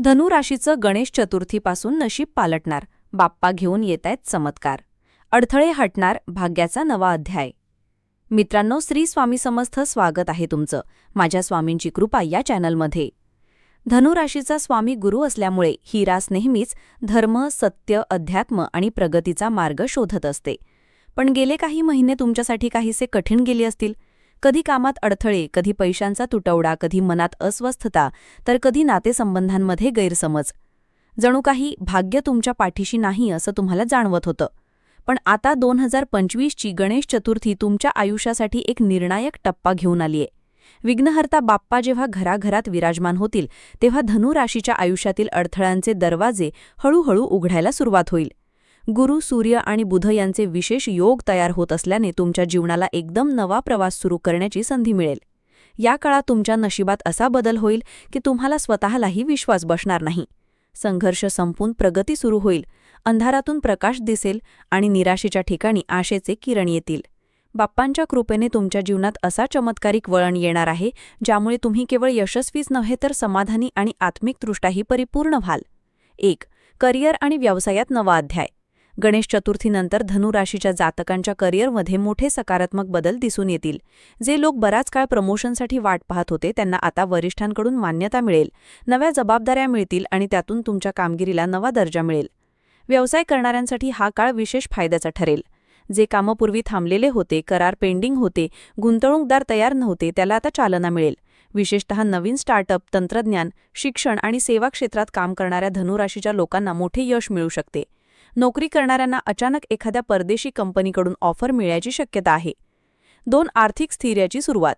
धनुराशीचं गणेश चतुर्थीपासून नशीब पालटणार. बाप्पा घेऊन येतायत चमत्कार. अडथळे हटणार भाग्याचा नवा अध्याय. मित्रांनो श्री स्वामी समर्थ स्वागत आहे तुमचं. माझ्या स्वामींची कृपा या चॅनलमध्ये. धनुराशीचा स्वामी गुरु असल्यामुळे ही रास नेहमीच धर्म सत्य अध्यात्म आणि प्रगतीचा मार्ग शोधत असते. पण गेले काही महिने तुमच्यासाठी काहीसे कठीण गेले असतील. कधी कामात अडथळे कधी पैशांचा तुटवडा कधी मनात अस्वस्थता तर कधी नातेसंबंधांमध्ये गैरसमज. जणू काही भाग्य तुमच्या पाठीशी नाही असं तुम्हाला जाणवत होतं. पण आता दोन हजार पंचवीसची गणेश चतुर्थी तुमच्या आयुष्यासाठी एक निर्णायक टप्पा घेऊन आलीये. विघ्नहर्ता बाप्पा जेव्हा घराघरात विराजमान होतील तेव्हा धनु राशीच्या आयुष्यातील अडथळ्यांचे दरवाजे हळूहळू उघडायला सुरुवात होईल. गुरु सूर्य आणि बुध यांचे विशेष योग तयार होत असल्याने तुमच्या जीवनाला एकदम नवा प्रवास सुरू करण्याची संधी मिळेल. या काळात तुमच्या नशिबात असा बदल होईल की तुम्हाला स्वतःलाही विश्वास बसणार नाही. संघर्ष संपून प्रगती सुरू होईल. अंधारातून प्रकाश दिसेल आणि निराशेच्या ठिकाणी आशेचे किरण येतील. बाप्पांच्या कृपेने तुमच्या जीवनात असा चमत्कारिक वळण येणार आहे ज्यामुळे तुम्ही केवळ यशस्वीच नव्हे तर समाधानी आणि आत्मिकदृष्ट्याही परिपूर्ण व्हाल. एक करिअर आणि व्यवसायात नवा अध्याय. गणेश चतुर्थीनंतर धनुराशीच्या जातकांच्या करिअरमध्ये मोठे सकारात्मक बदल दिसून येतील. जे लोक बराच काळ प्रमोशनसाठी वाट पाहत होते त्यांना आता वरिष्ठांकडून मान्यता मिळेल. नव्या जबाबदाऱ्या मिळतील आणि त्यातून तुमच्या कामगिरीला नवा दर्जा मिळेल. व्यवसाय करणाऱ्यांसाठी हा काळ विशेष फायद्याचा ठरेल. जे कामपूर्वी थांबलेले होते करार पेंडिंग होते गुंतवणूकदार तयार नव्हते त्याला आता चालना मिळेल. विशेषतः नवीन स्टार्टअप तंत्रज्ञान शिक्षण आणि सेवा क्षेत्रात काम करणाऱ्या धनुराशीच्या लोकांना मोठे यश मिळू शकते. नोकरी करणाऱ्यांना अचानक एखाद्या परदेशी कंपनीकडून ऑफर मिळायची शक्यता आहे. दोन आर्थिक स्थिर्याची सुरुवात.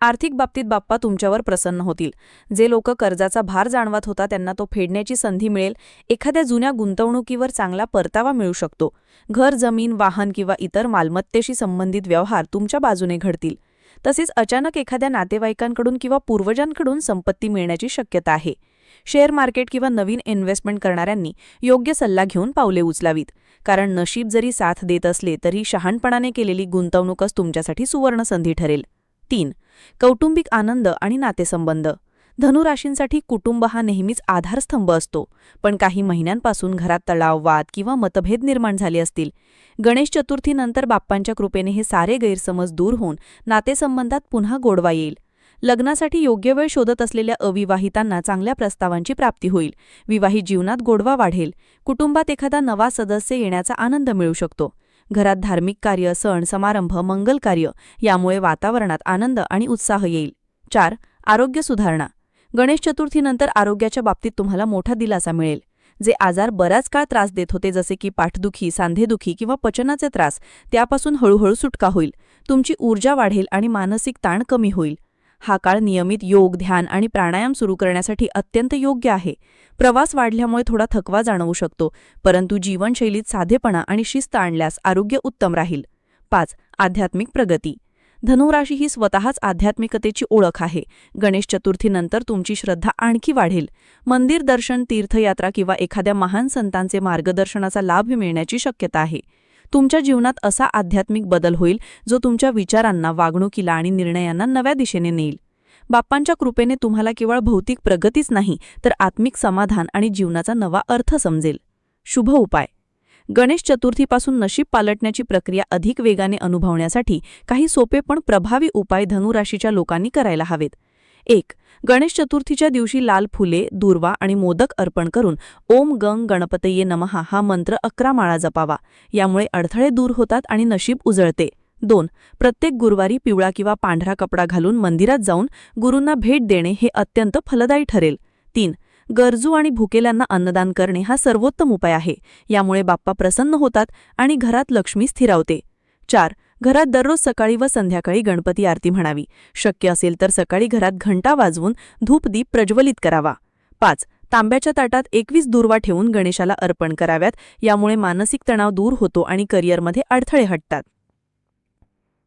आर्थिक बाबतीत बाप्पा तुमच्यावर प्रसन्न होतील. जे लोक कर्जाचा भार जाणवत होता त्यांना तो फेडण्याची संधी मिळेल. एखाद्या जुन्या गुंतवणुकीवर चांगला परतावा मिळू शकतो. घर जमीन वाहन किंवा इतर मालमत्तेशी संबंधित व्यवहार तुमच्या बाजूने घडतील. तसेच अचानक एखाद्या नातेवाईकांकडून किंवा पूर्वजांकडून संपत्ती मिळण्याची शक्यता आहे. शेअर मार्केट किंवा नवीन इन्व्हेस्टमेंट करणाऱ्यांनी योग्य सल्ला घेऊन पावले उचलावीत. कारण नशीब जरी साथ देत असले तरी शहाणपणाने केलेली गुंतवणूकच तुमच्यासाठी सुवर्णसंधी ठरेल. तीन. कौटुंबिक आनंद आणि नातेसंबंध. धनुराशींसाठी कुटुंब हा नेहमीच आधारस्तंभ असतो. पण काही महिन्यांपासून घरात तळाव वाद किंवा मतभेद निर्माण झाले असतील. गणेश चतुर्थीनंतर बाप्पांच्या कृपेने हे सारे गैरसमज दूर होऊन नातेसंबंधात पुन्हा गोडवा येईल. लग्नासाठी योग्य वेळ शोधत असलेल्या अविवाहितांना चांगल्या प्रस्तावांची प्राप्ती होईल. विवाहित जीवनात गोडवा वाढेल. कुटुंबात एखादा नवा सदस्य येण्याचा आनंद मिळू शकतो. घरात धार्मिक कार्य सण समारंभ मंगल कार्य यामुळे वातावरणात आनंद आणि उत्साह येईल. चार आरोग्य सुधारणा. गणेश चतुर्थीनंतर आरोग्याच्या बाबतीत तुम्हाला मोठा दिलासा मिळेल. जे आजार बराच काळ त्रास देत होते जसे की पाठदुखी सांधेदुखी किंवा पचनाचे त्रास त्यापासून हळूहळू सुटका होईल. तुमची ऊर्जा वाढेल आणि मानसिक ताण कमी होईल. हा काळ नियमित योग ध्यान आणि प्राणायाम सुरू करण्यासाठी अत्यंत योग्य आहे. प्रवास वाढल्यामुळे थोडा थकवा जाणवू शकतो परंतु जीवनशैलीत साधेपणा आणि शिस्त आणल्यास आरोग्य उत्तम राहील. पाच आध्यात्मिक प्रगती. धनुराशी ही स्वतःच आध्यात्मिकतेची ओळख आहे. गणेश चतुर्थीनंतर तुमची श्रद्धा आणखी वाढेल. मंदिर दर्शन तीर्थयात्रा किंवा एखाद्या महान संतांचे मार्गदर्शनाचा लाभ मिळण्याची शक्यता आहे. तुमच्या जीवनात असा आध्यात्मिक बदल होईल जो तुमच्या विचारांना वागणुकीला आणि निर्णयांना नव्या दिशेने नेईल. बाप्पांच्या कृपेने तुम्हाला केवळ भौतिक प्रगतीच नाही तर आत्मिक समाधान आणि जीवनाचा नवा अर्थ समजेल. शुभ उपाय. गणेश चतुर्थीपासून नशीब पालटण्याची प्रक्रिया अधिक वेगाने अनुभवण्यासाठी काही सोपे पण प्रभावी उपाय धनुराशीच्या लोकांनी करायला हवेत. एक गणेश चतुर्थीच्या दिवशी लाल फुले दुर्वा आणि मोदक अर्पण करून ओम गंग गणपतये नमहा हा मंत्र अकरा माळा जपावा. यामुळे अडथळे दूर होतात आणि नशीब उजळते. दोन प्रत्येक गुरुवारी पिवळा किंवा पांढरा कपडा घालून मंदिरात जाऊन गुरूंना भेट देणे हे अत्यंत फलदायी ठरेल. तीन गरजू आणि भुकेल्यांना अन्नदान करणे हा सर्वोत्तम उपाय आहे. यामुळे बाप्पा प्रसन्न होतात आणि घरात लक्ष्मी स्थिरावते. चार घरात दररोज सकाळी व संध्याकाळी गणपती आरती म्हणावी. शक्य असेल तर सकाळी घरात घंटा वाजवून धूपदीप प्रज्वलित करावा. पाच. तांब्याच्या ताटात एकवीस दुर्वा ठेवून गणेशाला अर्पण कराव्यात. यामुळे मानसिक तणाव दूर होतो आणि करिअरमध्ये अडथळे हटतात.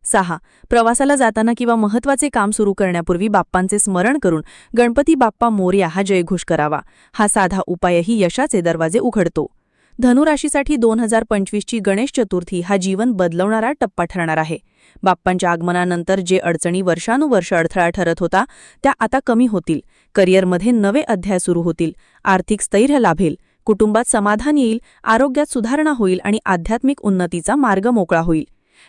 सहा. प्रवासाला जाताना किंवा महत्त्वाचे काम सुरू करण्यापूर्वी बाप्पांचे स्मरण करून गणपती बाप्पा मोर्या हा जयघोष करावा. हा साधा उपायही यशाचे दरवाजे उघडतो. धनुराशीसाठी दोन हजार पंचवीसची गणेश चतुर्थी हा जीवन बदलवणारा टप्पा ठरणार आहे. बाप्पांच्या आगमनानंतर जे अडचणी वर्षानुवर्ष अडथळा ठरत होता त्या आता कमी होतील. करिअरमध्ये नवे अध्याय सुरू होतील. आर्थिक स्थैर्य लाभेल. कुटुंबात समाधान येईल. आरोग्यात सुधारणा होईल आणि आध्यात्मिक उन्नतीचा मार्ग मोकळा होईल.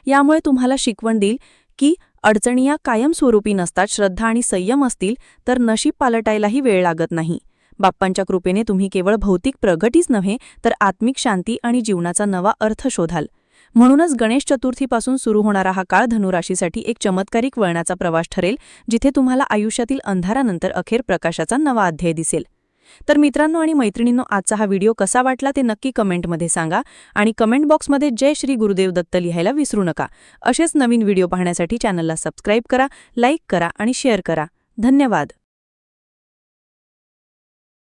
यामुळे तुम्हाला शिकवण देईल की अडचणी या कायमस्वरूपी नसतात श्रद्धा आणि संयम असतील तर नशीब पालटायलाही वेळ लागत नाही. बाप्पांच्या कृपेने तुम्ही केवळ भौतिक प्रगतीच नव्हे तर आत्मिक शांती आणि जीवनाचा नवा अर्थ शोधाल. म्हणूनच गणेश चतुर्थीपासून सुरू होणारा हा काळ धनुराशीसाठी एक चमत्कारिक वळणाचा प्रवास ठरेल जिथे तुम्हाला आयुष्यातील अंधारानंतर अखेर प्रकाशाचा नवा अध्याय दिसेल. तर मित्रांनो आणि मैत्रिणींनो आजचा हा व्हिडिओ कसा वाटला ते नक्की कमेंटमध्ये सांगा आणि कमेंट बॉक्समध्ये जय श्री गुरुदेव दत्त लिहायला विसरू नका. असेच नवीन व्हिडिओ पाहण्यासाठी चॅनलला सबस्क्राईब करा लाईक करा आणि शेअर करा. धन्यवाद.